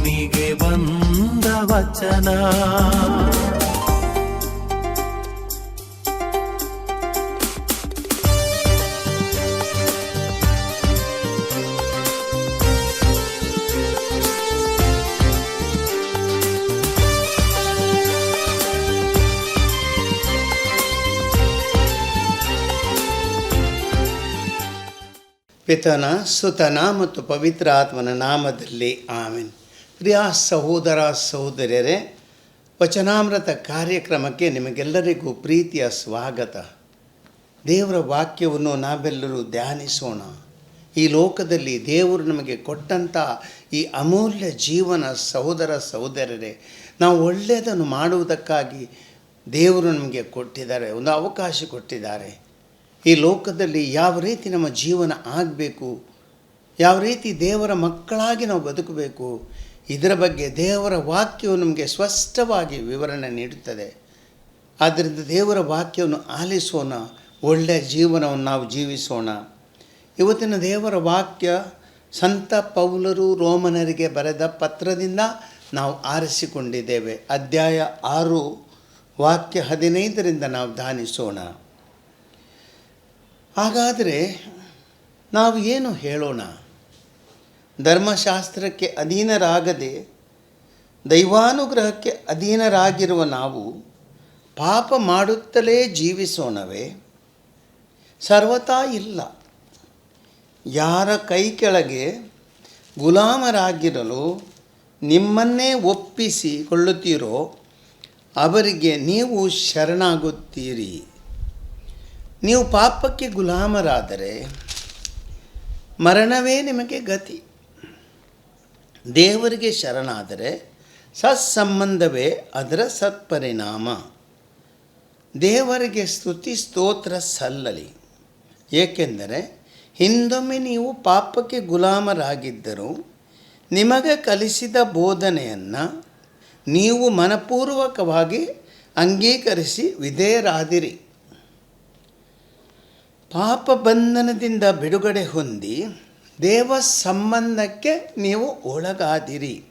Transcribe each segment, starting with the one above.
ಭೂಮಿಗೆ ಬಂದ ವಚನ. ಪಿತನ ಸುತನ ಮತ್ತು ಪವಿತ್ರ ಆತ್ಮನ ನಾಮದಲ್ಲಿ ಆಮೆನ್. ಪ್ರಿಯ ಸಹೋದರ ಸಹೋದರಿಯರೇ, ವಚನಾಮೃತ ಕಾರ್ಯಕ್ರಮಕ್ಕೆ ನಿಮಗೆಲ್ಲರಿಗೂ ಪ್ರೀತಿಯ ಸ್ವಾಗತ. ದೇವರ ವಾಕ್ಯವನ್ನು ನಾವೆಲ್ಲರೂ ಧ್ಯಾನಿಸೋಣ. ಈ ಲೋಕದಲ್ಲಿ ದೇವರು ನಮಗೆ ಕೊಟ್ಟಂಥ ಈ ಅಮೂಲ್ಯ ಜೀವನ ಸಹೋದರ ಸಹೋದರರೇ, ನಾವು ಒಳ್ಳೆಯದನ್ನು ಮಾಡುವುದಕ್ಕಾಗಿ ದೇವರು ನಮಗೆ ಕೊಟ್ಟಿದ್ದಾರೆ, ಒಂದು ಅವಕಾಶ ಕೊಟ್ಟಿದ್ದಾರೆ. ಈ ಲೋಕದಲ್ಲಿ ಯಾವ ರೀತಿ ನಮ್ಮ ಜೀವನ ಆಗಬೇಕು, ಯಾವ ರೀತಿ ದೇವರ ಮಕ್ಕಳಾಗಿ ನಾವು ಬದುಕಬೇಕು ಇದರ ಬಗ್ಗೆ ದೇವರ ವಾಕ್ಯವು ನಮಗೆ ಸ್ಪಷ್ಟವಾಗಿ ವಿವರಣೆ ನೀಡುತ್ತದೆ. ಆದ್ದರಿಂದ ದೇವರ ವಾಕ್ಯವನ್ನು ಆಲಿಸೋಣ ಒಳ್ಳೆಯ ಜೀವನವನ್ನು ನಾವು ಜೀವಿಸೋಣ. ಇವತ್ತಿನ ದೇವರ ವಾಕ್ಯ ಸಂತ ಪೌಲರು ರೋಮನರಿಗೆ ಬರೆದ ಪತ್ರದಿಂದ ನಾವು ಆರಿಸಿಕೊಂಡಿದ್ದೇವೆ. ಅಧ್ಯಾಯ ಆರು, ವಾಕ್ಯ ಹದಿನೈದರಿಂದ ನಾವು ಧ್ಯಾನಿಸೋಣ. ಹಾಗಾದರೆ ನಾವು ಏನು ಹೇಳೋಣ? ಧರ್ಮಶಾಸ್ತ್ರಕ್ಕೆ ಅಧೀನರಾಗದೆ ದೈವಾನುಗ್ರಹಕ್ಕೆ ಅಧೀನರಾಗಿರುವ ನಾವು ಪಾಪ ಮಾಡುತ್ತಲೇ ಜೀವಿಸೋಣವೇ? ಸರ್ವತಾ ಇಲ್ಲ. ಯಾರ ಕೈ ಕೆಳಗೆ ಗುಲಾಮರಾಗಿರಲು ನಿಮ್ಮನ್ನೇ ಒಪ್ಪಿಸಿಕೊಳ್ಳುತ್ತೀರೋ, ಅವರಿಗೆ ನೀವು ಶರಣಾಗುತ್ತೀರಿ. ನೀವು ಪಾಪಕ್ಕೆ ಗುಲಾಮರಾದರೆ ಮರಣವೇ ನಿಮಗೆ ಗತಿ. ದೇವರಿಗೆ ಶರಣಾದರೆ ಸತ್ಸಂಬಂಧವೇ ಅದರ ಸತ್ಪರಿಣಾಮ. ದೇವರಿಗೆ ಸ್ತುತಿ ಸ್ತೋತ್ರ ಸಲ್ಲಲಿ. ಏಕೆಂದರೆ ಹಿಂದೊಮ್ಮೆ ನೀವು ಪಾಪಕ್ಕೆ ಗುಲಾಮರಾಗಿದ್ದರೂ ನಿಮಗೆ ಕಲಿಸಿದ ಬೋಧನೆಯನ್ನು ನೀವು ಮನಪೂರ್ವಕವಾಗಿ ಅಂಗೀಕರಿಸಿ ವಿಧೇಯರಾದಿರಿ. ಪಾಪ ಬಂಧನದಿಂದ ಬಿಡುಗಡೆ ಹೊಂದಿ ದೇವ ಸಂಬಂಧಕ್ಕೆ ನೀವು ಒಳಗಾದಿರಿ.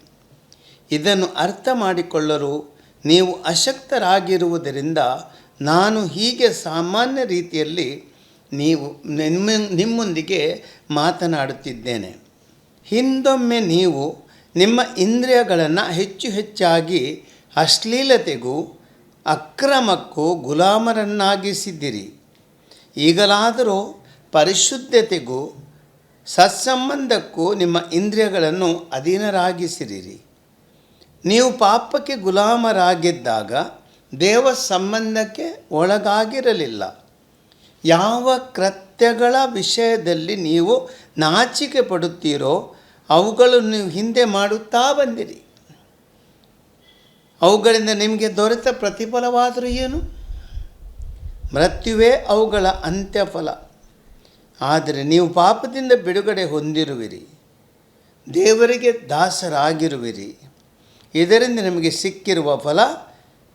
ಇದನ್ನು ಅರ್ಥ ಮಾಡಿಕೊಳ್ಳಲು ನೀವು ಅಶಕ್ತರಾಗಿರುವುದರಿಂದ ನಾನು ಹೀಗೆ ಸಾಮಾನ್ಯ ರೀತಿಯಲ್ಲಿ ನೀವು ನಿಮ್ಮ, ನಿಮ್ಮೊಂದಿಗೆ ಮಾತನಾಡುತ್ತಿದ್ದೇನೆ. ಹಿಂದೊಮ್ಮೆ ನೀವು ನಿಮ್ಮ ಇಂದ್ರಿಯಗಳನ್ನು ಹೆಚ್ಚು ಹೆಚ್ಚಾಗಿ ಅಶ್ಲೀಲತೆಗೂ ಅಕ್ರಮಕ್ಕೂ ಗುಲಾಮರನ್ನಾಗಿಸಿದ್ದೀರಿ. ಈಗಲಾದರೂ ಪರಿಶುದ್ಧತೆಗೂ ಸತ್ಸಂಬಂಧಕ್ಕೂ ನಿಮ್ಮ ಇಂದ್ರಿಯಗಳನ್ನು ಅಧೀನರಾಗಿಸಿರಿ ನೀವು ಪಾಪಕ್ಕೆ ಗುಲಾಮರಾಗಿದ್ದಾಗ ದೇವ ಸಂಬಂಧಕ್ಕೆ ಒಳಗಾಗಿರಲಿಲ್ಲ. ಯಾವ ಕೃತ್ಯಗಳ ವಿಷಯದಲ್ಲಿ ನೀವು ನಾಚಿಕೆ ಪಡುತ್ತೀರೋ ಅವುಗಳನ್ನು ನೀವು ಹಿಂದೆ ಮಾಡುತ್ತಾ ಬಂದಿರಿ. ಅವುಗಳಿಂದ ನಿಮಗೆ ದೊರೆತ ಪ್ರತಿಫಲವಾದರೂ ಏನು? ಮೃತ್ಯುವೇ ಅವುಗಳ ಅಂತ್ಯಫಲ. ಆದರೆ ನೀವು ಪಾಪದಿಂದ ಬಿಡುಗಡೆ ಹೊಂದಿರುವಿರಿ. ದೇವರಿಗೆ ದಾಸರಾಗಿರುವಿರಿ. ಇದರಿಂದ ನಿಮಗೆ ಸಿಕ್ಕಿರುವ ಫಲ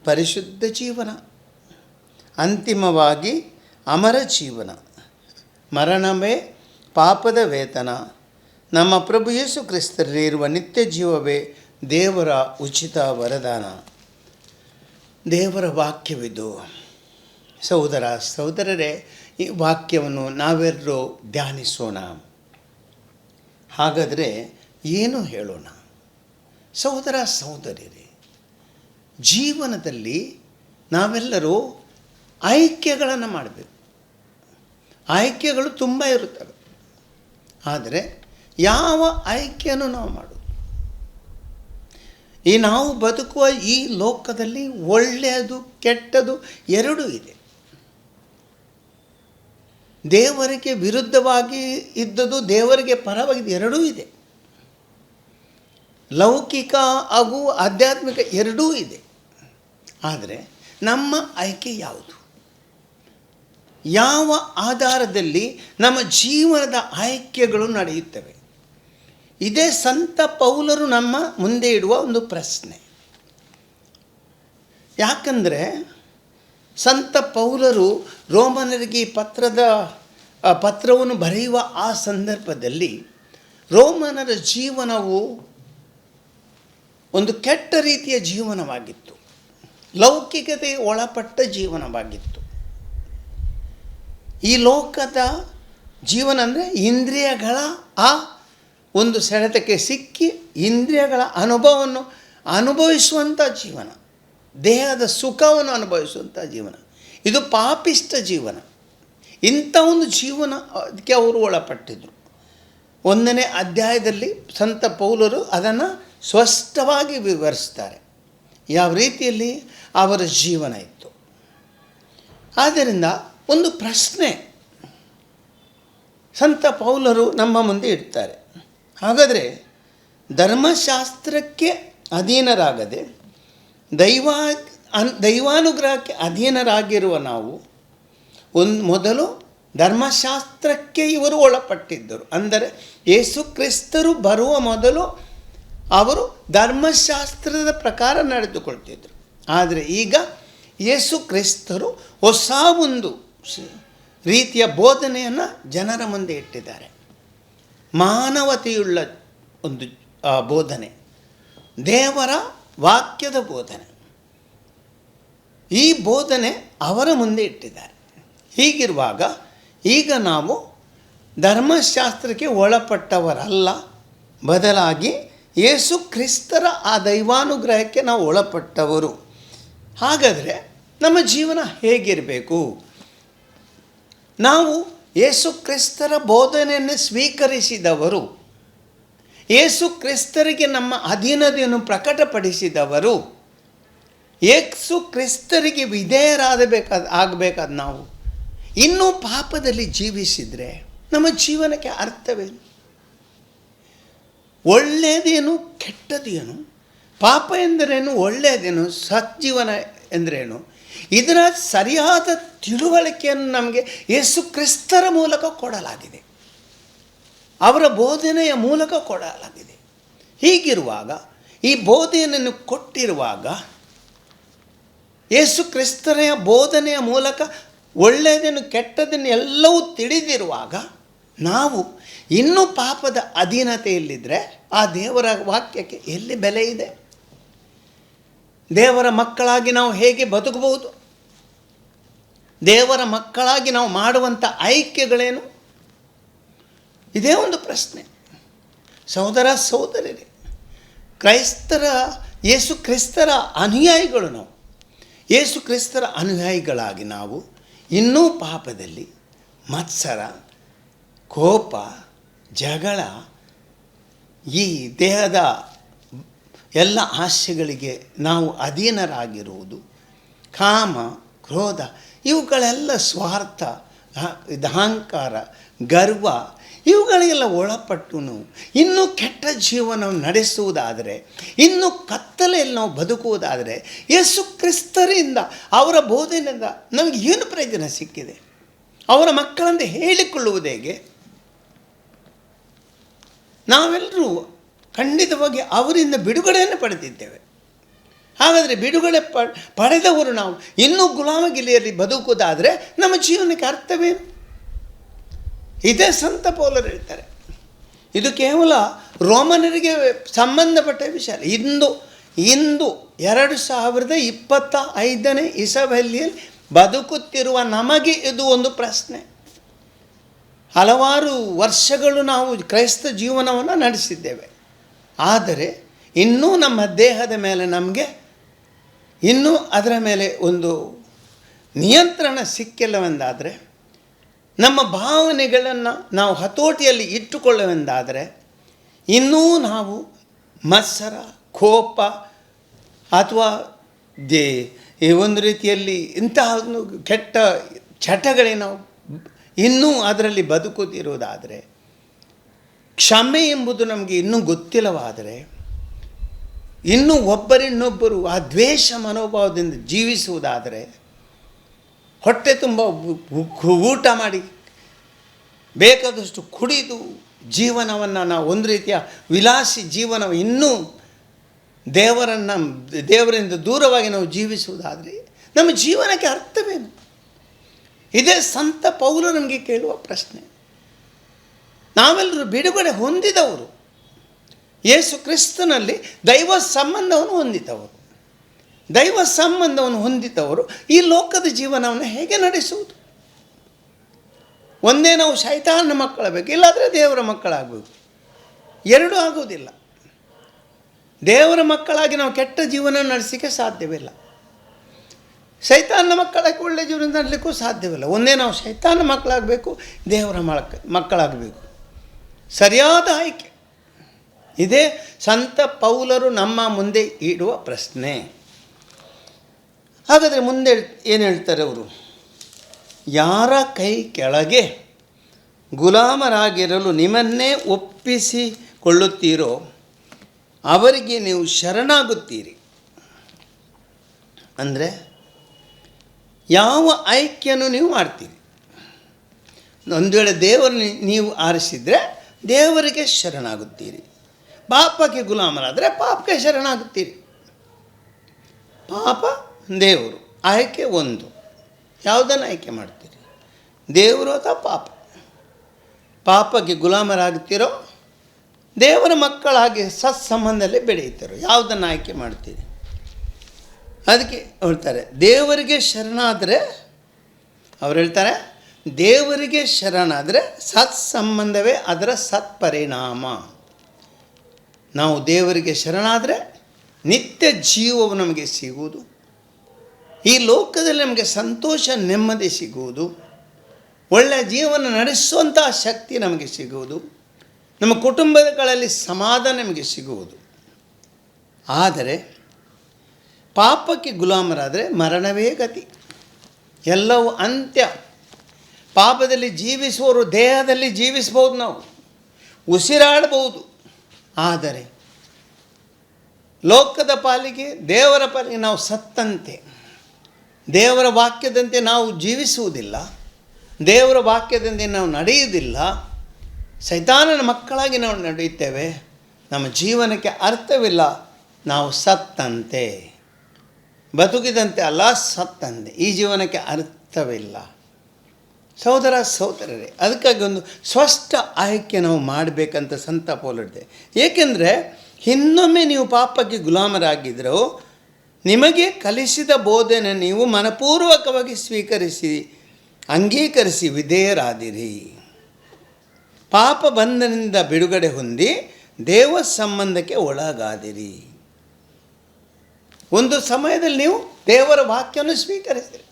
ಪರಿಶುದ್ಧ ಜೀವನ. ಅಂತಿಮವಾಗಿ ಅಮರ ಜೀವನ. ಮರಣವೇ ಪಾಪದ ವೇತನ. ನಮ್ಮ ಪ್ರಭು ಯೇಸು ಕ್ರಿಸ್ತರಲ್ಲಿರುವ ನಿತ್ಯ ಜೀವವೇ ದೇವರ ಉಚಿತ ವರದಾನ. ದೇವರ ವಾಕ್ಯವಿದು. ಸಹೋದರ, ಸಹೋದರರೇ ಈ ವಾಕ್ಯವನ್ನು ನಾವೆಲ್ಲರೂ ಧ್ಯಾನಿಸೋಣ. ಹಾಗಾದರೆ ಏನು ಹೇಳೋಣ? ಸಹೋದರ ಸಹೋದರಿಯರೇ, ಜೀವನದಲ್ಲಿ ನಾವೆಲ್ಲರೂ ಆಯ್ಕೆಗಳನ್ನು ಮಾಡಬೇಕು. ಆಯ್ಕೆಗಳು ತುಂಬ ಇರುತ್ತವೆ. ಆದರೆ ಯಾವ ಆಯ್ಕೆಯನ್ನು ನಾವು ಮಾಡೋದು? ಈ ನಾವು ಬದುಕುವ ಈ ಲೋಕದಲ್ಲಿ ಒಳ್ಳೆಯದು, ಕೆಟ್ಟದು ಎರಡೂ ಇದೆ. ದೇವರಿಗೆ ವಿರುದ್ಧವಾಗಿ ಇದ್ದದ್ದು ದೇವರಿಗೆ ಪರವಾಗಿ ಎರಡೂ ಇದೆ. ಲೌಕಿಕ ಹಾಗೂ ಆಧ್ಯಾತ್ಮಿಕ ಎರಡೂ ಇದೆ. ಆದರೆ ನಮ್ಮ ಆಯ್ಕೆ ಯಾವುದು? ಯಾವ ಆಧಾರದಲ್ಲಿ ನಮ್ಮ ಜೀವನದ ಆಯ್ಕೆಗಳು ನಡೆಯುತ್ತವೆ? ಇದೇ ಸಂತ ಪೌಲರು ನಮ್ಮ ಮುಂದೆ ಇಡುವ ಒಂದು ಪ್ರಶ್ನೆ. ಯಾಕಂದರೆ ಸಂತ ಪೌಲರು ರೋಮನರಿಗೆ ಪತ್ರದ ಪತ್ರವನ್ನು ಬರೆಯುವ ಆ ಸಂದರ್ಭದಲ್ಲಿ ರೋಮನರ ಜೀವನವು ಒಂದು ಕೆಟ್ಟ ರೀತಿಯ ಜೀವನವಾಗಿತ್ತು. ಲೌಕಿಕತೆ ಒಳಪಟ್ಟ ಜೀವನವಾಗಿತ್ತು. ಈ ಲೋಕದ ಜೀವನ ಅಂದರೆ ಇಂದ್ರಿಯಗಳ ಆ ಒಂದು ಸೆಳೆತಕ್ಕೆ ಸಿಕ್ಕಿ ಇಂದ್ರಿಯಗಳ ಅನುಭವವನ್ನು ಅನುಭವಿಸುವಂಥ ಜೀವನ. ದೇಹದ ಸುಖವನ್ನು ಅನುಭವಿಸುವಂಥ ಜೀವನ. ಇದು ಪಾಪಿಷ್ಟ ಜೀವನ. ಇಂಥ ಒಂದು ಜೀವನ ಅದಕ್ಕೆ ಅವರು ಒಳಪಟ್ಟಿದ್ದರು ಒಂದನೇ ಅಧ್ಯಾಯದಲ್ಲಿ ಸಂತ ಪೌಲರು ಅದನ್ನು ಸ್ಪಷ್ಟವಾಗಿ ವಿವರಿಸ್ತಾರೆ. ಯಾವ ರೀತಿಯಲ್ಲಿ? ಅವರ ಜೀವನ ಇತ್ತು. ಆದ್ದರಿಂದ ಒಂದು ಪ್ರಶ್ನೆ ಸಂತ ಪೌಲರು ನಮ್ಮ ಮುಂದೆ ಇಡ್ತಾರೆ. ಹಾಗಾದರೆ ಧರ್ಮಶಾಸ್ತ್ರಕ್ಕೆ ಅಧೀನರಾಗದೆ ದೈವ, ಅನ್, ದೈವಾನುಗ್ರಹಕ್ಕೆ ಅಧೀನರಾಗಿರುವ ನಾವು, ಒಂದು ಮೊದಲು ಧರ್ಮಶಾಸ್ತ್ರಕ್ಕೆ ಇವರು ಒಳಪಟ್ಟಿದ್ದರು. ಅಂದರೆ ಯೇಸು ಕ್ರಿಸ್ತರು ಬರುವ ಮೊದಲು ಅವರು ಧರ್ಮಶಾಸ್ತ್ರದ ಪ್ರಕಾರ ನಡೆದುಕೊಳ್ತಿದ್ದರು ಆದರೆ ಈಗ ಯೇಸು ಕ್ರಿಸ್ತರು ಹೊಸ ಒಂದು ರೀತಿಯ ಬೋಧನೆಯನ್ನು ಜನರ ಮುಂದೆ ಇಟ್ಟಿದ್ದಾರೆ. ಮಾನವತೆಯುಳ್ಳ ಒಂದು ಬೋಧನೆ. ದೇವರ ವಾಕ್ಯದ ಬೋಧನೆ. ಈ ಬೋಧನೆ ಅವರ ಮುಂದೆ ಇಟ್ಟಿದ್ದಾರೆ. ಹೀಗಿರುವಾಗ ಈಗ ನಾವು ಧರ್ಮಶಾಸ್ತ್ರಕ್ಕೆ ಒಳಪಟ್ಟವರಲ್ಲ, ಬದಲಾಗಿ ಯೇಸು ಕ್ರಿಸ್ತರ ಆ ದೈವಾನುಗ್ರಹಕ್ಕೆ ನಾವು ಒಳಪಟ್ಟವರು. ಹಾಗಾದರೆ ನಮ್ಮ ಜೀವನ ಹೇಗಿರಬೇಕು? ನಾವು ಯೇಸು ಕ್ರಿಸ್ತರ ಬೋಧನೆಯನ್ನು ಸ್ವೀಕರಿಸಿದವರು ಯೇಸು ಕ್ರಿಸ್ತರಿಗೆ ನಮ್ಮ ಅಧೀನತೆಯನ್ನು ಪ್ರಕಟಪಡಿಸಿದವರು ಏಸು ಕ್ರಿಸ್ತರಿಗೆ ವಿಧೇಯರಾದ ಬೇಕಾದ, ಆಗಬೇಕಾದ ನಾವು ಇನ್ನೂ ಪಾಪದಲ್ಲಿ ಜೀವಿಸಿದರೆ ನಮ್ಮ ಜೀವನಕ್ಕೆ ಅರ್ಥವೇನು? ಒಳ್ಳೆಯದೇನು, ಕೆಟ್ಟದೇನು? ಪಾಪ ಎಂದರೇನು, ಒಳ್ಳೆಯದೇನು ಸಜ್ಜೀವನ ಎಂದರೇನು? ಇದರ ಸರಿಯಾದ ತಿಳುವಳಿಕೆಯನ್ನು ನಮಗೆ ಯೇಸು ಕ್ರಿಸ್ತರ ಮೂಲಕ ಕೊಡಲಾಗಿದೆ. ಅವರ ಬೋಧನೆಯ ಮೂಲಕ ಕೊಡಲಾಗಿದೆ. ಹೀಗಿರುವಾಗ ಈ ಬೋಧನೆಯನ್ನು ಕೊಟ್ಟಿರುವಾಗ ಯೇಸು ಕ್ರಿಸ್ತನೆಯ ಬೋಧನೆಯ ಮೂಲಕ ಒಳ್ಳೆಯದನ್ನು ಕೆಟ್ಟದನ್ನು ಎಲ್ಲವೂ ತಿಳಿದಿರುವಾಗ ನಾವು ಇನ್ನೂ ಪಾಪದ ಅಧೀನತೆಯಲ್ಲಿದ್ದರೆ ಆ ದೇವರ ವಾಕ್ಯಕ್ಕೆ ಎಲ್ಲಿ ಬೆಲೆ ಇದೆ? ದೇವರ ಮಕ್ಕಳಾಗಿ ನಾವು ಹೇಗೆ ಬದುಕಬಹುದು? ದೇವರ ಮಕ್ಕಳಾಗಿ ನಾವು ಮಾಡುವಂಥ ಆಯ್ಕೆಗಳೇನು ಇದೇ ಒಂದು ಪ್ರಶ್ನೆ. ಸಹೋದರ ಸಹೋದರರೇ ಕ್ರೈಸ್ತರ, ಯೇಸು ಕ್ರಿಸ್ತರ ಅನುಯಾಯಿಗಳು ನಾವು. ಯೇಸು ಕ್ರಿಸ್ತರ ಅನುಯಾಯಿಗಳಾಗಿ ನಾವು ಇನ್ನೂ ಪಾಪದಲ್ಲಿ ಮತ್ಸರ, ಕೋಪ, ಜಗಳ ಈ ದೇಹದ ಎಲ್ಲ ಆಸೆಗಳಿಗೆ ನಾವು ಅಧೀನರಾಗಿರುವುದು, ಕಾಮ, ಕ್ರೋಧ, ಇವುಗಳೆಲ್ಲ ಸ್ವಾರ್ಥ ಅಹಂಕಾರ, ಗರ್ವ ಇವುಗಳಿಗೆಲ್ಲ ಒಳಪಟ್ಟು ನಾವು ಇನ್ನೂ ಕೆಟ್ಟ ಜೀವನ ನಡೆಸುವುದಾದರೆ, ಇನ್ನೂ ಕತ್ತಲೆಯಲ್ಲಿ ನಾವು ಬದುಕುವುದಾದರೆ, ಯೇಸು ಕ್ರಿಸ್ತರಿಂದ, ಅವರ ಬೋಧನೆಯಿಂದ ನಮಗೆ ಏನು ಪ್ರಯೋಜನ ಸಿಕ್ಕಿದೆ? ಅವರ ಮಕ್ಕಳಂತೆ ಹೇಳಿಕೊಳ್ಳುವುದು ಹೇಗೆ? ನಾವೆಲ್ಲರೂ ಖಂಡಿತವಾಗಿ ಅವರಿಂದ ಬಿಡುಗಡೆಯನ್ನು ಪಡೆದಿದ್ದೇವೆ. ಹಾಗಾದರೆ ಬಿಡುಗಡೆ ಪಡೆದವರು ನಾವು ಇನ್ನೂ ಗುಲಾಮಗಿಲಿಯಲ್ಲಿ ಬದುಕುವುದಾದರೆ ನಮ್ಮ ಜೀವನಕ್ಕೆ ಅರ್ಥವೇನು? ಇದೇ ಸಂತ ಪೌಲರು ಹೇಳ್ತಾರೆ. ಇದು ಕೇವಲ ರೋಮನರಿಗೆ ಸಂಬಂಧಪಟ್ಟ ವಿಷಯ ಇಂದು ಇಂದು ಎರಡು ಸಾವಿರದ ಇಪ್ಪತ್ತ ಐದನೇ ಇಸಬಲ್ಲಿಯಲ್ಲಿ ಬದುಕುತ್ತಿರುವ ನಮಗೆ ಇದು ಒಂದು ಪ್ರಶ್ನೆ. ಹಲವಾರು ವರ್ಷಗಳು ನಾವು ಕ್ರೈಸ್ತ ಜೀವನವನ್ನು ನಡೆಸಿದ್ದೇವೆ. ಆದರೆ ಇನ್ನೂ ನಮ್ಮ ದೇಹದ ಮೇಲೆ ನಮಗೆ ಇನ್ನೂ ಅದರ ಮೇಲೆ ಒಂದು ನಿಯಂತ್ರಣ ಸಿಕ್ಕಿಲ್ಲವೆಂದಾದರೆ ನಮ್ಮ ಭಾವನೆಗಳನ್ನು ನಾವು ಹತೋಟಿಯಲ್ಲಿ ಇಟ್ಟುಕೊಳ್ಳುವೆಂದಾದರೆ ಇನ್ನೂ ನಾವು ಮತ್ಸರ, ಕೋಪ ಅಥವಾ ದೇ ಈ ಒಂದು ರೀತಿಯಲ್ಲಿ ಇಂತಹ ಒಂದು ಕೆಟ್ಟ ಚಟಗಳೇ ನಾವು ಇನ್ನೂ ಅದರಲ್ಲಿ ಬದುಕುತ್ತಿರುವುದಾದರೆ, ಕ್ಷಮೆ ಎಂಬುದು ನಮಗೆ ಇನ್ನೂ ಗೊತ್ತಿಲ್ಲವಾದರೆ, ಇನ್ನೂ ಒಬ್ಬರಿನ್ನೊಬ್ಬರು ಆ ದ್ವೇಷ ಮನೋಭಾವದಿಂದ ಜೀವಿಸುವುದಾದರೆ ಹೊಟ್ಟೆ ತುಂಬ ಊಟ ಮಾಡಿ ಬೇಕಾದಷ್ಟು ಕುಡಿದು ಜೀವನವನ್ನು ನಾವು ಒಂದು ರೀತಿಯ ವಿಲಾಸಿ ಜೀವನ ಇನ್ನೂ ದೇವರನ್ನು, ದೇವರಿಂದ ದೂರವಾಗಿ ನಾವು ಜೀವಿಸುವುದಾದರೆ ನಮ್ಮ ಜೀವನಕ್ಕೆ ಅರ್ಥವೇನು? ಇದೇ ಸಂತ ಪೌಲು ನಮಗೆ ಕೇಳುವ ಪ್ರಶ್ನೆ. ನಾವೆಲ್ಲರೂ ಬಿಡುಗಡೆ ಹೊಂದಿದವರು. ಯೇಸು ಕ್ರಿಸ್ತನಲ್ಲಿ ದೈವ ಸಂಬಂಧವನ್ನು ಹೊಂದಿದವರು. ದೈವ ಸಂಬಂಧವನ್ನು ಹೊಂದಿದ್ದವರು ಈ ಲೋಕದ ಜೀವನವನ್ನು ಹೇಗೆ ನಡೆಸುವುದು? ಒಂದೇ ನಾವು ಶೈತಾನ ಮಕ್ಕಳಬೇಕು ಇಲ್ಲಾದರೆ ದೇವರ ಮಕ್ಕಳಾಗಬೇಕು ಎರಡೂ ಆಗುವುದಿಲ್ಲ. ದೇವರ ಮಕ್ಕಳಾಗಿ ನಾವು ಕೆಟ್ಟ ಜೀವನ ನಡೆಸಲಿಕ್ಕೆ ಸಾಧ್ಯವಿಲ್ಲ. ಶೈತಾನ ಮಕ್ಕಳಾಗಿ ಒಳ್ಳೆ ಜೀವನ ನಡಲಿಕ್ಕೂ ಸಾಧ್ಯವಿಲ್ಲ. ಒಂದೇ ನಾವು ಶೈತಾನ ಮಕ್ಕಳಾಗಬೇಕು, ದೇವರ ಮಳಕ, ಮಕ್ಕಳಾಗಬೇಕು. ಸರಿಯಾದ ಆಯ್ಕೆ. ಇದೇ ಸಂತ ಪೌಲರು ನಮ್ಮ ಮುಂದೆ ಇಡುವ ಪ್ರಶ್ನೆ. ಹಾಗಾದರೆ ಮುಂದೆ ಏನು ಹೇಳ್ತಾರೆ ಅವರು? ಯಾರ ಕೈ ಕೆಳಗೆ ಗುಲಾಮರಾಗಿರಲು ನಿಮ್ಮನ್ನೇ ಒಪ್ಪಿಸಿಕೊಳ್ಳುತ್ತೀರೋ ಅವರಿಗೆ ನೀವು ಶರಣಾಗುತ್ತೀರಿ. ಅಂದರೆ ಯಾವ ಆಯ್ಕೆಯನ್ನು ನೀವು ಮಾಡ್ತೀರಿ? ಒಂದು ವೇಳೆ ದೇವರನ್ನು ನೀವು ಆರಿಸಿದರೆ ದೇವರಿಗೆ ಶರಣಾಗುತ್ತೀರಿ. ಪಾಪಕ್ಕೆ ಗುಲಾಮರಾದರೆ ಪಾಪಕ್ಕೆ ಶರಣಾಗುತ್ತೀರಿ. ಪಾಪ ದೇವರು, ಆಯ್ಕೆ ಒಂದು. ಯಾವುದನ್ನು ಆಯ್ಕೆ ಮಾಡ್ತೀರಿ? ದೇವರು ಅಥವಾ ಪಾಪ? ಪಾಪಕ್ಕೆ ಗುಲಾಮರಾಗ್ತಿರೋ, ದೇವರ ಮಕ್ಕಳಾಗಿ ಸತ್ಸಂಬಂಧದಲ್ಲಿ ಬೆಳೆಯುತ್ತಿರೋ, ಯಾವುದನ್ನು ಆಯ್ಕೆ ಮಾಡ್ತೀರಿ? ಅದಕ್ಕೆ ಹೇಳ್ತಾರೆ, ದೇವರಿಗೆ ಶರಣಾದರೆ, ಅವ್ರು ಹೇಳ್ತಾರೆ, ದೇವರಿಗೆ ಶರಣಾದರೆ ಸತ್ಸಂಬಂಧವೇ ಅದರ ಸತ್ಪರಿಣಾಮ. ನಾವು ದೇವರಿಗೆ ಶರಣಾದರೆ ನಿತ್ಯ ಜೀವವು ನಮಗೆ ಸಿಗುವುದು. ಈ ಲೋಕದಲ್ಲಿ ನಮಗೆ ಸಂತೋಷ, ನೆಮ್ಮದಿ ಸಿಗುವುದು. ಒಳ್ಳೆಯ ಜೀವನ ನಡೆಸುವಂಥ ಶಕ್ತಿ ನಮಗೆ ಸಿಗುವುದು. ನಮ್ಮ ಕುಟುಂಬಗಳಲ್ಲಿ ಸಮಾಧಾನ ನಮಗೆ ಸಿಗುವುದು. ಆದರೆ, ಪಾಪಕ್ಕೆ ಗುಲಾಮರಾದರೆ ಮರಣವೇ ಗತಿ. ಎಲ್ಲವೂ ಅಂತ್ಯ. ಪಾಪದಲ್ಲಿ ಜೀವಿಸುವವರು ದೇಹದಲ್ಲಿ ಜೀವಿಸ್ಬೋದು ನಾವು. ಉಸಿರಾಡಬಹುದು. ಆದರೆ, ಲೋಕದ ಪಾಲಿಗೆ ದೇವರ ಪಾಲಿಗೆ ನಾವು ಸತ್ತಂತೆ. ದೇವರ ವಾಕ್ಯದಂತೆ ನಾವು ಜೀವಿಸುವುದಿಲ್ಲ, ದೇವರ ವಾಕ್ಯದಂತೆ ನಾವು ನಡೆಯುವುದಿಲ್ಲ, ಸೈತಾನನ ಮಕ್ಕಳಾಗಿ ನಾವು ನಡೆಯುತ್ತೇವೆ, ನಮ್ಮ ಜೀವನಕ್ಕೆ ಅರ್ಥವಿಲ್ಲ, ನಾವು ಸತ್ತಂತೆ. ಬದುಕಿದಂತೆ ಅಲ್ಲ, ಸತ್ತಂತೆ. ಈ ಜೀವನಕ್ಕೆ ಅರ್ಥವಿಲ್ಲ. ಸಹೋದರ, ಸಹೋದರರೇ, ಅದಕ್ಕಾಗಿ ಒಂದು ಸ್ಪಷ್ಟ ಆಯ್ಕೆ ನಾವು ಮಾಡಬೇಕಂತ ಸಂತ ಪೋಲಿದೆ ಏಕೆಂದರೆ, ಇನ್ನೊಮ್ಮೆ ನೀವು ಪಾಪಕ್ಕೆ ಗುಲಾಮರಾಗಿದ್ದರೂ ನಿಮಗೆ ಕಲಿಸಿದ ಬೋಧನೆ ನೀವು ಮನಪೂರ್ವಕವಾಗಿ ಸ್ವೀಕರಿಸಿ, ಅಂಗೀಕರಿಸಿ ವಿಧೇಯರಾದಿರಿ. ಪಾಪ ಬಂಧನದಿಂದ ಬಿಡುಗಡೆ ಹೊಂದಿ ದೇವ ಸಂಬಂಧಕ್ಕೆ ಒಳಗಾದಿರಿ. ಒಂದು ಸಮಯದಲ್ಲಿ ನೀವು ದೇವರ ವಾಕ್ಯವನ್ನು ಸ್ವೀಕರಿಸಿರಿ.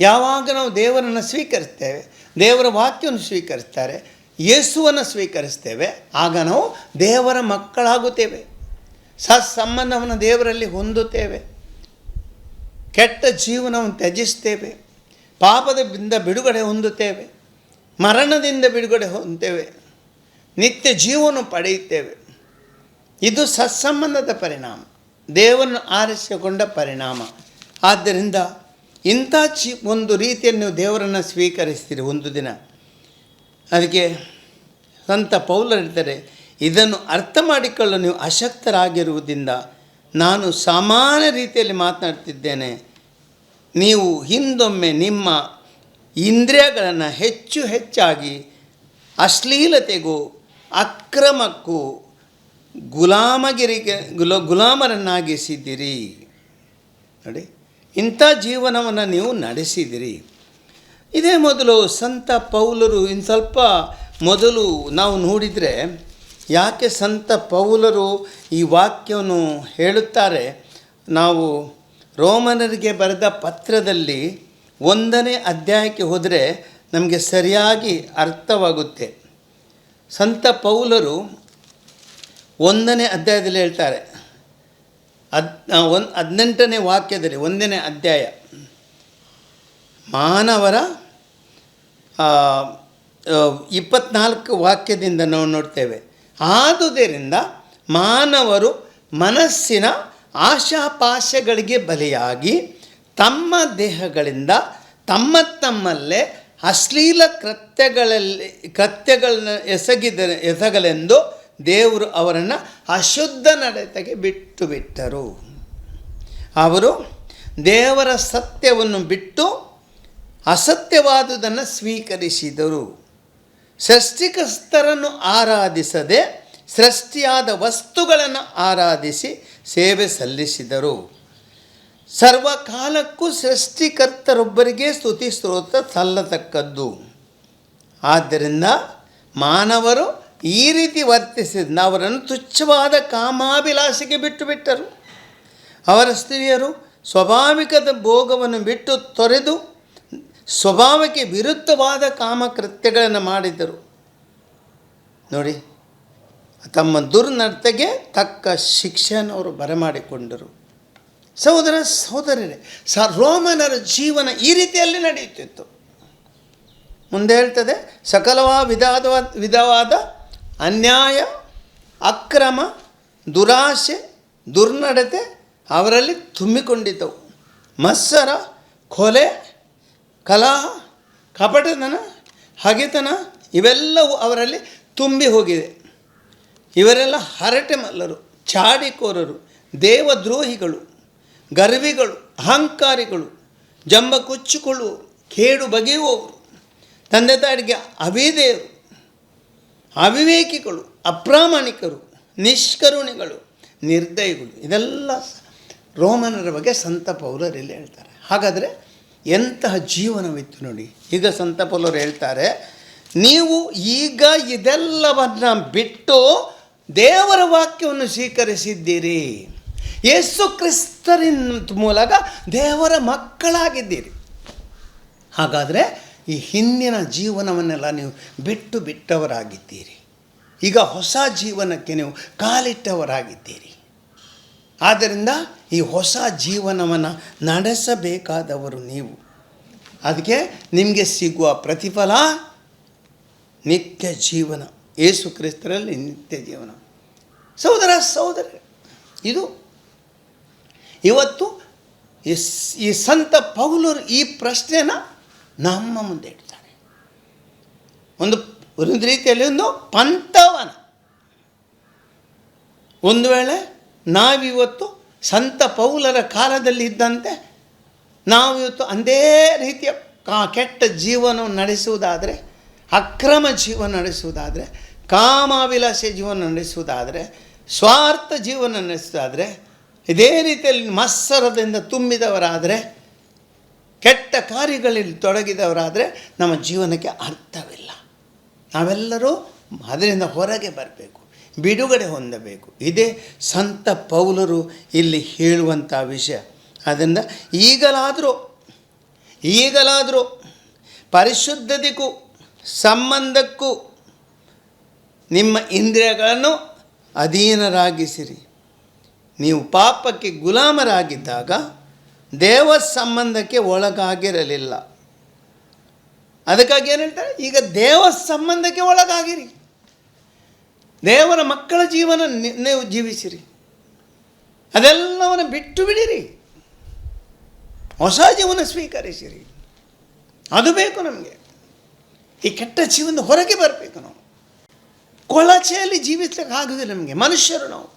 ಯಾವಾಗ ನಾವು ದೇವರನ್ನು ಸ್ವೀಕರಿಸ್ತೇವೆ, ದೇವರ ವಾಕ್ಯವನ್ನು ಸ್ವೀಕರಿಸ್ತಾರೆ, ಯೇಸುವನ್ನು ಸ್ವೀಕರಿಸ್ತೇವೆ, ಆಗ ನಾವು ದೇವರ ಮಕ್ಕಳಾಗುತ್ತೇವೆ. ಸತ್ಸಂಬಂಧವನ್ನು ದೇವರಲ್ಲಿ ಹೊಂದುತ್ತೇವೆ. ಕೆಟ್ಟ ಜೀವನವನ್ನು ತ್ಯಜಿಸ್ತೇವೆ ಪಾಪದಿಂದ ಬಿಡುಗಡೆ ಹೊಂದುತ್ತೇವೆ. ಮರಣದಿಂದ ಬಿಡುಗಡೆ ಹೊಂದುತ್ತೇವೆ. ನಿತ್ಯ ಜೀವನ ಪಡೆಯುತ್ತೇವೆ. ಇದು ಸತ್ಸಂಬಂಧದ ಪರಿಣಾಮ. ದೇವರನ್ನು ಆರಿಸಿಕೊಂಡ ಪರಿಣಾಮ. ಆದ್ದರಿಂದ ಇಂಥ ಚಿ ಒಂದು ರೀತಿಯಲ್ಲಿ ನೀವು ದೇವರನ್ನು ಸ್ವೀಕರಿಸ್ತೀರಿ ಒಂದು ದಿನ. ಅದಕ್ಕೆ ಸಂತ ಪೌಲ ಹೇಳ್ತಾರೆ ಇದನ್ನು ಅರ್ಥ ಮಾಡಿಕೊಳ್ಳಲು ನೀವು ಅಶಕ್ತರಾಗಿರುವುದರಿಂದ ನಾನು ಸಾಮಾನ್ಯ ರೀತಿಯಲ್ಲಿ ಮಾತನಾಡ್ತಿದ್ದೇನೆ. ನೀವು ಹಿಂದೊಮ್ಮೆ ನಿಮ್ಮ ಇಂದ್ರಿಯಗಳನ್ನು ಹೆಚ್ಚು ಹೆಚ್ಚಾಗಿ ಅಶ್ಲೀಲತೆಗೂ, ಅಕ್ರಮಕ್ಕೂ ಗುಲಾಮಗಿರಿಗೆ, ಗುಲ, ಗುಲಾಮರನ್ನಾಗಿಸಿದ್ದೀರಿ. ನೋಡಿ, ಇಂಥ ಜೀವನವನ್ನು ನೀವು ನಡೆಸಿದಿರಿ ಇದೇ ಮೊದಲು ಸಂತ ಪೌಲರು ಇನ್ನು ಸ್ವಲ್ಪ ಮೊದಲು ನಾವು ನೋಡಿದರೆ ಯಾಕೆ ಸಂತ ಪೌಲರು ಈ ವಾಕ್ಯವನ್ನು ಹೇಳುತ್ತಾರೆ? ನಾವು ರೋಮನರಿಗೆ ಬರೆದ ಪತ್ರದಲ್ಲಿ ಒಂದನೇ ಅಧ್ಯಾಯಕ್ಕೆ ಹೋದರೆ ನಮಗೆ ಸರಿಯಾಗಿ ಅರ್ಥವಾಗುತ್ತೆ. ಸಂತ ಪೌಲರು ಒಂದನೇ ಅಧ್ಯಾಯದಲ್ಲಿ ಹೇಳ್ತಾರೆ. ಅದ್ ಒಂದು ಹದಿನೆಂಟನೇ ವಾಕ್ಯದಲ್ಲಿ ಒಂದನೇ ಅಧ್ಯಾಯ. ಮಾನವರ ಇಪ್ಪತ್ನಾಲ್ಕು ವಾಕ್ಯದಿಂದ ನಾವು ನೋಡ್ತೇವೆ. ಆದುದರಿಂದ ಮಾನವರು ಮನಸ್ಸಿನ ಆಶಾಪಾಶಗಳಿಗೆ ಬಲಿಯಾಗಿ ತಮ್ಮ ದೇಹಗಳಿಂದ ತಮ್ಮ ತಮ್ಮಲ್ಲೇ ಅಶ್ಲೀಲ ಕೃತ್ಯಗಳಲ್ಲಿ, ಕೃತ್ಯಗಳನ್ನ ಎಸಗಿದ, ಎಸಗಲೆಂದು ದೇವರು ಅವರನ್ನು ಅಶುದ್ಧ ನಡತೆಗೆ ಬಿಟ್ಟು ಬಿಟ್ಟರು. ಅವರು ದೇವರ ಸತ್ಯವನ್ನು ಬಿಟ್ಟು ಅಸತ್ಯವಾದುದನ್ನು ಸ್ವೀಕರಿಸಿದರು. ಸೃಷ್ಟಿಕಸ್ತರನ್ನು ಆರಾಧಿಸದೆ ಸೃಷ್ಟಿಯಾದ ವಸ್ತುಗಳನ್ನು ಆರಾಧಿಸಿ ಸೇವೆ ಸಲ್ಲಿಸಿದರು. ಸರ್ವಕಾಲಕ್ಕೂ ಸೃಷ್ಟಿಕರ್ತರೊಬ್ಬರಿಗೆ ಸ್ತುತಿ ಸ್ತೋತ್ರ ಸಲ್ಲತಕ್ಕದ್ದು. ಆದ್ದರಿಂದ ಮಾನವರು ಈ ರೀತಿ ವರ್ತಿಸಿದ ಅವರನ್ನು ತುಚ್ಛವಾದ ಕಾಮಾಭಿಲಾಷೆಗೆ ಬಿಟ್ಟು ಬಿಟ್ಟರು. ಅವರ ಸ್ತ್ರೀಯರು ಸ್ವಾಭಾವಿಕದ ಭೋಗವನ್ನು ಬಿಟ್ಟು ತೊರೆದು ಸ್ವಭಾವಕ್ಕೆ ವಿರುದ್ಧವಾದ ಕಾಮಕೃತ್ಯಗಳನ್ನು ಮಾಡಿದರು ನೋಡಿ, ತಮ್ಮ ದುರ್ನಡತೆಗೆ ತಕ್ಕ ಶಿಕ್ಷೆಯನ್ನು ಅವರು ಬರಮಾಡಿಕೊಂಡರು. ಸಹೋದರ, ಸಹೋದರರೇ, ಸ, ರೋಮನರ ಜೀವನ ಈ ರೀತಿಯಲ್ಲಿ ನಡೆಯುತ್ತಿತ್ತು. ಮುಂದೆ ಹೇಳ್ತದೆ, ಸಕಲವಾ ವಿಧಾದ ವಿಧವಾದ ಅನ್ಯಾಯ, ಅಕ್ರಮ, ದುರಾಶೆ, ದುರ್ನಡತೆ ಅವರಲ್ಲಿ ತುಂಬಿಕೊಂಡಿದ್ದವು. ಮತ್ಸರ, ಕೊಲೆ ಕಲಹ ಕಪಟತನ ಹಗೆತನ ಇವೆಲ್ಲವೂ ಅವರಲ್ಲಿ ತುಂಬಿ ಹೋಗಿದೆ. ಇವರೆಲ್ಲ ಹರಟೆ ಮಲ್ಲರು, ಚಾಡಿಕೋರರು, ದೇವದ್ರೋಹಿಗಳು, ಗರ್ವಿಗಳು, ಅಹಂಕಾರಿಗಳು ಜಂಬ ಕೊಚ್ಚಿಕೊಳ್ಳುವವರು ಕೇಡು ಬಗೆಯುವವರು, ತಂದೆ ತಾಯಿಗೆ ಅವಿದೇವರು ಅವಿವೇಕಿಗಳು, ಅಪ್ರಾಮಾಣಿಕರು, ನಿಷ್ಕರುಣಿಗಳು, ನಿರ್ದಯಿಗಳು. ಇದೆಲ್ಲ ರೋಮನರ ಬಗ್ಗೆ ಸಂತ ಪೌಲರಲ್ಲಿ ಹೇಳ್ತಾರೆ. ಹಾಗಾದರೆ ಎಂತಹ ಜೀವನವಿತ್ತು ನೋಡಿ. ಈಗ ಸಂತಪಲ್ಲವರು ಪೌಲರು ಹೇಳ್ತಾರೆ, ನೀವು ಈಗ ಇದೆಲ್ಲವನ್ನು ಬಿಟ್ಟು ದೇವರ ವಾಕ್ಯವನ್ನು ಸ್ವೀಕರಿಸಿದ್ದೀರಿ. ಯೇಸು ಕ್ರಿಸ್ತರಿನ ಮೂಲಕ ದೇವರ ಮಕ್ಕಳಾಗಿದ್ದೀರಿ. ಹಾಗಾದರೆ ಈ ಹಿಂದಿನ ಜೀವನವನ್ನೆಲ್ಲ ನೀವು ಬಿಟ್ಟು ಬಿಟ್ಟವರಾಗಿದ್ದೀರಿ. ಈಗ ಹೊಸ ಜೀವನಕ್ಕೆ ನೀವು ಕಾಲಿಟ್ಟವರಾಗಿದ್ದೀರಿ. ಆದ್ದರಿಂದ ಈ ಹೊಸ ಜೀವನವನ್ನು ನಡೆಸಬೇಕಾದವರು ನೀವು. ಅದಕ್ಕೆ ನಿಮಗೆ ಸಿಗುವ ಪ್ರತಿಫಲ ನಿತ್ಯ ಜೀವನ. ಏಸು ಕ್ರಿಸ್ತರಲ್ಲಿ ನಿತ್ಯ ಜೀವನ. ಸಹೋದರ ಸಹೋದರ ಇದು ಇವತ್ತು ಈ ಸಂತ ಪೌಲರು ಈ ಪ್ರಶ್ನೆನ ನಮ್ಮ ಮುಂದೆ ಇಡ್ತಾರೆ. ಒಂದು ಒಂದು ರೀತಿಯಲ್ಲಿ ಒಂದು ಪಂಥವನ. ಒಂದು ವೇಳೆ ನಾವಿವತ್ತು ಸಂತ ಪೌಲರ ಕಾಲದಲ್ಲಿ ಇದ್ದಂತೆ ನಾವು ಇವತ್ತು ಅಂದೇ ರೀತಿಯ ಕಾ ಕೆಟ್ಟ ಜೀವನವನ್ನು ನಡೆಸುವುದಾದರೆ, ಅಕ್ರಮ ಜೀವನ ನಡೆಸುವುದಾದರೆ, ಕಾಮಾಭಿಲಾಷೆ ಜೀವನ ನಡೆಸುವುದಾದರೆ, ಸ್ವಾರ್ಥ ಜೀವನ ನಡೆಸುವುದಾದರೆ, ಇದೇ ರೀತಿಯಲ್ಲಿ ಮತ್ಸರದಿಂದ ತುಂಬಿದವರಾದರೆ, ಕೆಟ್ಟ ಕಾರ್ಯಗಳಲ್ಲಿ ತೊಡಗಿದವರಾದರೆ ನಮ್ಮ ಜೀವನಕ್ಕೆ ಅರ್ಥವಿಲ್ಲ. ನಾವೆಲ್ಲರೂ ಅದರಿಂದ ಹೊರಗೆ ಬರಬೇಕು. ಬಿಡುಗಡೆ ಹೊಂದಬೇಕು. ಇದೇ ಸಂತ ಪೌಲರು ಇಲ್ಲಿ ಹೇಳುವಂಥ ವಿಷಯ. ಅದರಿಂದ ಈಗಲಾದರೂ ಈಗಲಾದರೂ ಪರಿಶುದ್ಧತೆಗೂ ಸಂಬಂಧಕ್ಕೂ ನಿಮ್ಮ ಇಂದ್ರಿಯಗಳನ್ನು ಅಧೀನರಾಗಿಸಿರಿ. ನೀವು ಪಾಪಕ್ಕೆ ಗುಲಾಮರಾಗಿದ್ದಾಗ ದೇವ ಸಂಬಂಧಕ್ಕೆ ಒಳಗಾಗಿರಲಿಲ್ಲ. ಅದಕ್ಕಾಗಿ ಏನು ಹೇಳ್ತಾರೆ? ಈಗ ದೇವ ಸಂಬಂಧಕ್ಕೆ ಒಳಗಾಗಿರಿ. ದೇವರ ಮಕ್ಕಳ ಜೀವನ ನೀವು ಜೀವಿಸಿರಿ. ಅದೆಲ್ಲವನ್ನು ಬಿಟ್ಟು ಬಿಡಿರಿ. ಹೊಸ ಜೀವನ ಸ್ವೀಕರಿಸಿರಿ. ಅದು ಬೇಕು ನಮಗೆ. ಈ ಕೆಟ್ಟ ಜೀವನದ ಹೊರಗೆ ಬರಬೇಕು ನಾವು. ಕೊಳಚೆಯಲ್ಲಿ ಜೀವಿಸ್ಲಿಕ್ಕೆ ಆಗುವುದಿಲ್ಲ ನಮಗೆ, ಮನುಷ್ಯರು ನಾವು.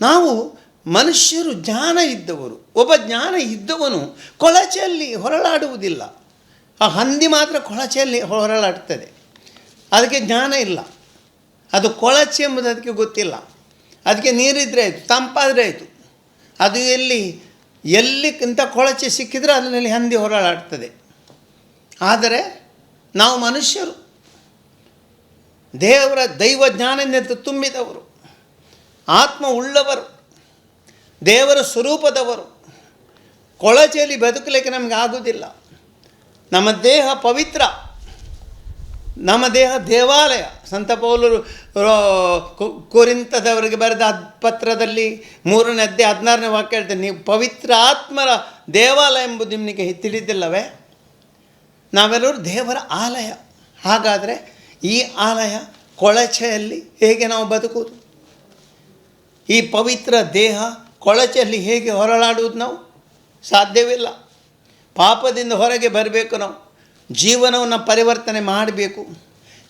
ನಾವು ಮನುಷ್ಯರು ಜ್ಞಾನ ಇದ್ದವರು. ಒಬ್ಬ ಜ್ಞಾನ ಇದ್ದವನು ಕೊಳಚೆಯಲ್ಲಿ ಹೊರಳಾಡುವುದಿಲ್ಲ. ಆ ಹಂದಿ ಮಾತ್ರ ಕೊಳಚೆಯಲ್ಲಿ ಹೊರಳಾಡ್ತದೆ. ಅದಕ್ಕೆ ಜ್ಞಾನ ಇಲ್ಲ. ಅದು ಕೊಳಚೆ ಎಂಬುದು ಅದಕ್ಕೆ ಗೊತ್ತಿಲ್ಲ. ಅದಕ್ಕೆ ನೀರಿದ್ರೆ ಆಯಿತು, ತಂಪಾದರೆ ಆಯಿತು. ಅದು ಎಲ್ಲಿ ಎಲ್ಲಿ ಇಂಥ ಕೊಳಚೆ ಸಿಕ್ಕಿದ್ರೆ ಅದರಲ್ಲಿ ಹಂದಿ ಹೊರಳಾಡ್ತದೆ ಆದರೆ ನಾವು ಮನುಷ್ಯರು, ದೇವರ ದೈವ ಜ್ಞಾನದಿಂದ ತುಂಬಿದವರು, ಆತ್ಮ ಉಳ್ಳವರು, ದೇವರ ಸ್ವರೂಪದವರು, ಕೊಳಚೆಯಲ್ಲಿ ಬದುಕಲಿಕ್ಕೆ ನಮಗೆ ಆಗುವುದಿಲ್ಲ. ನಮ್ಮ ದೇಹ ಪವಿತ್ರ. ನಮ್ಮ ದೇಹ ದೇವಾಲಯ. ಸಂತ ಪೌಲರು ಕುರಿಂತದವರಿಗೆ ಬರೆದ ಪತ್ರದಲ್ಲಿ ಮೂರನೇ ಅಧ್ಯಾಯ ಹದಿನಾರನೇ ವಾಕ್ಯ ಹೇಳ್ತೇನೆ, ನೀವು ಪವಿತ್ರ ಆತ್ಮರ ದೇವಾಲಯ ಎಂಬುದು ನಿಮಗೆ ತಿಳಿದಿಲ್ಲವೇ? ನಾವೆಲ್ಲರೂ ದೇವರ ಆಲಯ. ಹಾಗಾದರೆ ಈ ಆಲಯ ಕೊಳಚೆಯಲ್ಲಿ ಹೇಗೆ ನಾವು ಬದುಕುವುದು? ಈ ಪವಿತ್ರ ದೇಹ ಕೊಳಚೆಯಲ್ಲಿ ಹೇಗೆ ಹೊರಳಾಡುವುದು ನಾವು? ಸಾಧ್ಯವಿಲ್ಲ. ಪಾಪದಿಂದ ಹೊರಗೆ ಬರಬೇಕು ನಾವು. ಜೀವನವನ್ನು ಪರಿವರ್ತನೆ ಮಾಡಬೇಕು,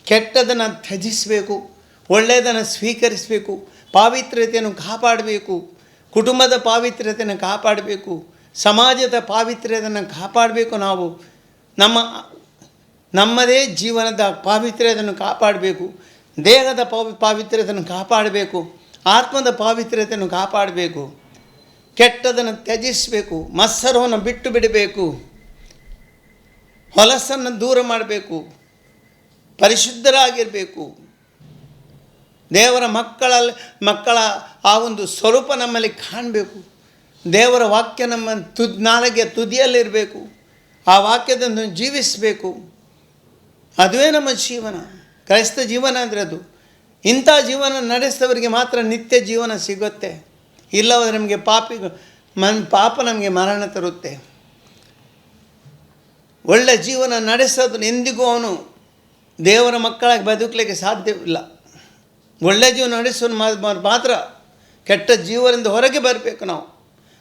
ಕೆಟ್ಟದನ್ನು ತ್ಯಜಿಸಬೇಕು, ಒಳ್ಳೆಯದನ್ನು ಸ್ವೀಕರಿಸಬೇಕು, ಪಾವಿತ್ರ್ಯತೆಯನ್ನು ಕಾಪಾಡಬೇಕು, ಕುಟುಂಬದ ಪಾವಿತ್ರ್ಯತೆಯನ್ನು ಕಾಪಾಡಬೇಕು, ಸಮಾಜದ ಪಾವಿತ್ರ್ಯತೆಯನ್ನು ಕಾಪಾಡಬೇಕು ನಾವು, ನಮ್ಮ, ನಮ್ಮದೇ ಜೀವನದ ಪಾವಿತ್ರ್ಯತೆಯನ್ನು ಕಾಪಾಡಬೇಕು, ದೇಹದ ಪಾವಿ, ಪಾವಿತ್ರ್ಯತೆಯನ್ನು ಕಾಪಾಡಬೇಕು, ಆತ್ಮದ ಪಾವಿತ್ರ್ಯತೆಯನ್ನು ಕಾಪಾಡಬೇಕು, ಕೆಟ್ಟದನ್ನು ತ್ಯಜಿಸಬೇಕು, ಮತ್ಸರವನ್ನು ಬಿಟ್ಟು ಬಿಡಬೇಕು. ಹೊಲಸನ್ನು ದೂರ ಮಾಡಬೇಕು, ಪರಿಶುದ್ಧರಾಗಿರಬೇಕು. ದೇವರ ಮಕ್ಕಳಲ್ಲಿ, ಮಕ್ಕಳ ಆ ಒಂದು ಸ್ವರೂಪ ನಮ್ಮಲ್ಲಿ ಕಾಣಬೇಕು. ದೇವರ ವಾಕ್ಯ ನಮ್ಮ ತುದ್ ನಾಲಿಗೆ ತುದಿಯಲ್ಲಿರಬೇಕು. ಆ ವಾಕ್ಯದನ್ನು ಜೀವಿಸಬೇಕು. ಅದುವೇ ನಮ್ಮ ಜೀವನ. ಕ್ರೈಸ್ತ ಜೀವನ ಅಂದರೆ ಅದು. ಇಂಥ ಜೀವನ ನಡೆಸಿದವರಿಗೆ ಮಾತ್ರ ನಿತ್ಯ ಜೀವನ ಸಿಗುತ್ತೆ. ಇಲ್ಲವಾದರೆ ನಮಗೆ ಪಾಪಿ ಮನ್, ಪಾಪ ನಮಗೆ ಮರಣ ತರುತ್ತೆ. ಒಳ್ಳೆ ಜೀವನ ನಡೆಸೋದು ಎಂದಿಗೂ ಅವನು ದೇವರ ಮಕ್ಕಳಾಗಿ ಬದುಕಲಿಕ್ಕೆ ಸಾಧ್ಯವಿಲ್ಲ. ಒಳ್ಳೆ ಜೀವನ ನಡೆಸೋನು ಮಾತ್ರ ಕೆಟ್ಟ ಜೀವನದಿಂದ ಹೊರಗೆ ಬರಬೇಕು ನಾವು.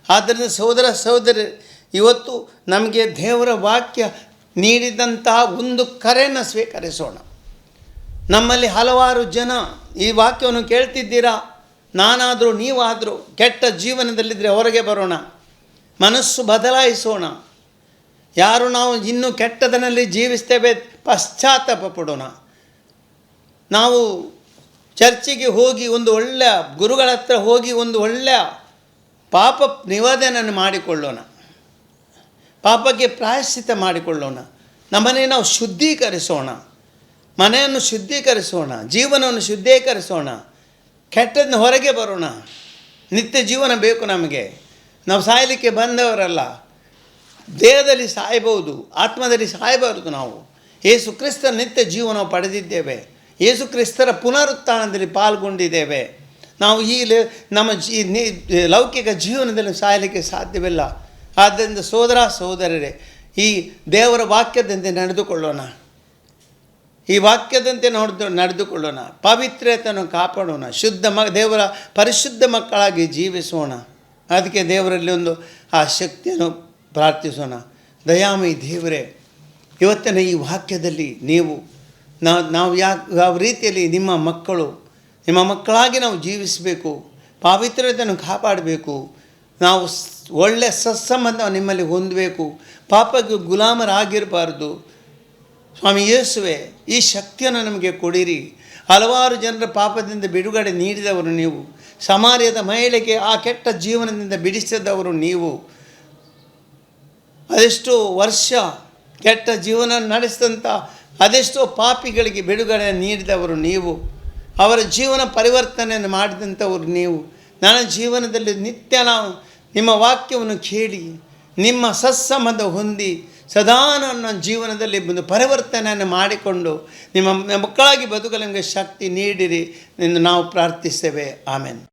ಆದ್ದರಿಂದ ಸಹೋದರ ಸಹೋದರಿ, ಇವತ್ತು ನಮಗೆ ದೇವರ ವಾಕ್ಯ ನೀಡಿದಂತಹ ಒಂದು ಕರೆಯನ್ನು ಸ್ವೀಕರಿಸೋಣ. ನಮ್ಮಲ್ಲಿ ಹಲವಾರು ಜನ ಈ ವಾಕ್ಯವನ್ನು ಕೇಳ್ತಿದ್ದೀರಾ? ನಾನಾದರೂ, ನೀವಾದರೂ ಕೆಟ್ಟ ಜೀವನದಲ್ಲಿದ್ದರೆ ಹೊರಗೆ ಬರೋಣ. ಮನಸ್ಸು ಬದಲಾಯಿಸೋಣ. ಯಾರು ನಾವು ಇನ್ನೂ ಕೆಟ್ಟದನಲ್ಲಿ ಜೀವಿಸ್ತೇವೆ ಪಶ್ಚಾತ್ತಾಪ ಪಡೋಣ ನಾವು ಚರ್ಚಿಗೆ ಹೋಗಿ ಒಂದು ಒಳ್ಳೆಯ ಗುರುಗಳ ಹತ್ರ ಹೋಗಿ ಒಂದು ಒಳ್ಳೆಯ ಪಾಪ ನಿವೇದನೆಯನ್ನು ಮಾಡಿಕೊಳ್ಳೋಣ. ಪಾಪಕ್ಕೆ ಪ್ರಾಯಶ್ಚಿತ ಮಾಡಿಕೊಳ್ಳೋಣ. ನಮ್ಮನೆ ನಾವು ಶುದ್ಧೀಕರಿಸೋಣ. ಮನೆಯನ್ನು ಶುದ್ಧೀಕರಿಸೋಣ. ಜೀವನವನ್ನು ಶುದ್ಧೀಕರಿಸೋಣ. ಕೆಟ್ಟದನ್ನ ಹೊರಗೆ ಬರೋಣ. ನಿತ್ಯ ಜೀವನ ಬೇಕು ನಮಗೆ. ನಾವು ಸಾಯಲಿಕ್ಕೆ ಬಂದವರಲ್ಲ. ದೇಹದಲ್ಲಿ ಸಾಯಬಹುದು, ಆತ್ಮದಲ್ಲಿ ಸಾಯಬಾರದು ನಾವು. ಯೇಸು ಕ್ರಿಸ್ತ ನಿತ್ಯ ಜೀವನ ಪಡೆದಿದ್ದೇವೆ. ಯೇಸು ಕ್ರಿಸ್ತರ ಪುನರುತ್ಥಾನದಲ್ಲಿ ಪಾಲ್ಗೊಂಡಿದ್ದೇವೆ. ನಾವು ಈ ನಮ್ಮ ಜೀ ಲೌಕಿಕ ಜೀವನದಲ್ಲಿ ಸಾಯಲಿಕ್ಕೆ ಸಾಧ್ಯವಿಲ್ಲ. ಆದ್ದರಿಂದ ಸೋದರ ಸೋದರರೇ, ಈ ದೇವರ ವಾಕ್ಯದಂತೆ ನಡೆದುಕೊಳ್ಳೋಣ. ಈ ವಾಕ್ಯದಂತೆ ನಡೆದು, ನಡೆದುಕೊಳ್ಳೋಣ. ಪವಿತ್ರತೆಯನ್ನು ಕಾಪಾಡೋಣ. ಶುದ್ಧ ಮ, ದೇವರ ಪರಿಶುದ್ಧ ಮಕ್ಕಳಾಗಿ ಜೀವಿಸೋಣ. ಅದಕ್ಕೆ ದೇವರಲ್ಲಿ ಒಂದು ಆ ಶಕ್ತಿಯನ್ನು ಪ್ರಾರ್ಥಿಸೋಣ. ದಯಾಮಯಿ ದೇವರೇ, ಇವತ್ತಿನ ಈ ವಾಕ್ಯದಲ್ಲಿ ನೀವು ನಾವು ನಾವು ಯಾಕೆ ಯಾವ ರೀತಿಯಲ್ಲಿ ನಿಮ್ಮ ಮಕ್ಕಳು, ನಿಮ್ಮ ಮಕ್ಕಳಾಗಿ ನಾವು ಜೀವಿಸಬೇಕು, ಪಾವಿತ್ರ್ಯತೆಯನ್ನು ಕಾಪಾಡಬೇಕು, ನಾವು ಒಳ್ಳೆಯ ಸತ್ಸಂಬಂಧ ನಿಮ್ಮಲ್ಲಿ ಹೊಂದಬೇಕು, ಪಾಪಕ್ಕೆ ಗುಲಾಮರಾಗಿರಬಾರ್ದು. ಸ್ವಾಮಿ ಯೇಸುವೆ, ಈ ಶಕ್ತಿಯನ್ನು ನಮಗೆ ಕೊಡಿರಿ. ಹಲವಾರು ಜನರ ಪಾಪದಿಂದ ಬಿಡುಗಡೆ ನೀಡಿದವರು ನೀವು ಸಮಾಜದ ಮಹಿಳೆಗೆ ಆ ಕೆಟ್ಟ ಜೀವನದಿಂದ ಬಿಡಿಸಿದವರು ನೀವು. ಅದೆಷ್ಟೋ ವರ್ಷ ಕೆಟ್ಟ ಜೀವನ ನಡೆಸಿದಂಥ ಅದೆಷ್ಟೋ ಪಾಪಿಗಳಿಗೆ ಬಿಡುಗಡೆ ನೀಡಿದವರು ನೀವು. ಅವರ ಜೀವನ ಪರಿವರ್ತನೆಯನ್ನು ಮಾಡಿದಂಥವರು ನೀವು. ನನ್ನ ಜೀವನದಲ್ಲಿ ನಿತ್ಯ ನಾವು ನಿಮ್ಮ ವಾಕ್ಯವನ್ನು ಕೇಳಿ, ನಿಮ್ಮ ಸತ್ಸಂಬಂಧ ಹೊಂದಿ, ಸದಾ ನನ್ನ ಜೀವನದಲ್ಲಿ ಒಂದು ಪರಿವರ್ತನೆಯನ್ನು ಮಾಡಿಕೊಂಡು, ನಿಮ್ಮ ಮಕ್ಕಳಾಗಿ ಬದುಕಲು ನಿಮಗೆ ಶಕ್ತಿ ನೀಡಿರಿ ಎಂದು ನಾವು ಪ್ರಾರ್ಥಿಸ್ತೇವೆ ಆಮೇಲೆ